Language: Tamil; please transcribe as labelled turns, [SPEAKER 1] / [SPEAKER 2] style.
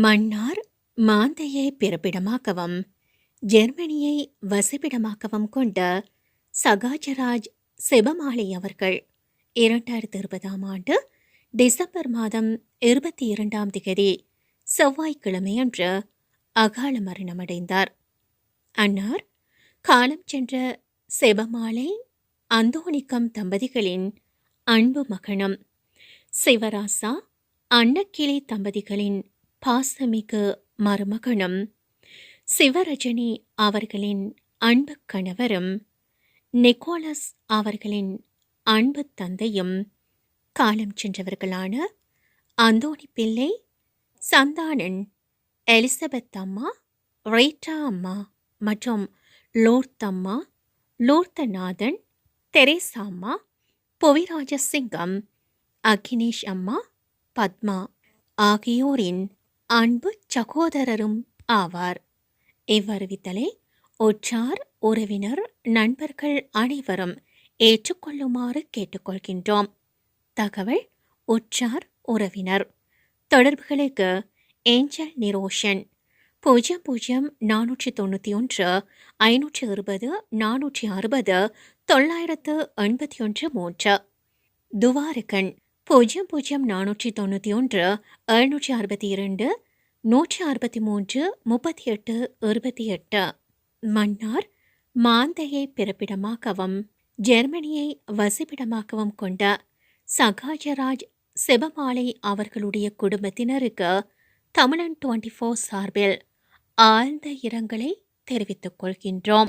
[SPEAKER 1] மன்னார் மாந்தையை பிறப்பிடமாகவும் ஜெர்மனியை வசிப்பிடமாகவும் கொண்ட சகாஜராஜ் செபமாலை அவர்கள் இரண்டாயிரத்தி இருபதாம் ஆண்டு டிசம்பர் மாதம் இருபத்தி இரண்டாம் திகதி செவ்வாய்க்கிழமையன்று அகால மரணமடைந்தார். அன்னார் காலம் சென்ற செபமாலை அந்தோணிக்கம் தம்பதிகளின் அன்பு மகனும் சிவராசா அன்னக்கிளி தம்பதிகளின் பாசமிகு மருமகனும் சிவரஜினி அவர்களின் அன்பு கணவரும் நிக்கோலஸ் அவர்களின் அன்பு தந்தையும் காலம் சென்றவர்களான அந்தோணி பிள்ளை சந்தானன் எலிசபெத் அம்மா ரேட்டா அம்மா மற்றும் லோர்த்தம்மா லோர்த்தநாதன் தெரேசா அம்மா புவிராஜசிங்கம் அகினேஷ் அம்மா பத்மா ஆகியோரின் அன்பு சகோதரரும் ஆவார். இவ்வறிவித்தலை ஒற்றார் உறவினர் நண்பர்கள் அனைவரும் ஏற்றுக்கொள்ளுமாறு கேட்டுக்கொள்கின்றோம். தகவல் உற்றார் உறவினர். தொடர்புகளுக்கு ஏஞ்சல் நிரோஷன். பூஜ்ஜியம் பூஜ்ஜியம் நானூற்றி தொண்ணூற்றி ஒன்று ஐநூற்றி இருபது நானூற்றி அறுபது தொள்ளாயிரத்து எண்பத்தி ஒன்று மூன்று. துவாரகன். பூஜ்ஜியம் பூஜ்ஜியம் நானூற்றி தொண்ணூற்றி ஒன்று எழுநூற்றி அறுபத்தி இரண்டு நூற்றி அறுபத்தி மூன்று முப்பத்தி எட்டு இருபத்தி எட்டு. மன்னார் மாந்தையை பிறப்பிடமாகவும் ஜெர்மனியை வசிப்பிடமாகவும் கொண்ட சகாஜராஜ் செபமாலை அவர்களுடைய குடும்பத்தினருக்கு தமிழன் டுவெண்ட்டி ஃபோர் சார்பில் ஆழ்ந்த இரங்கலை தெரிவித்துக் கொள்கின்றோம்.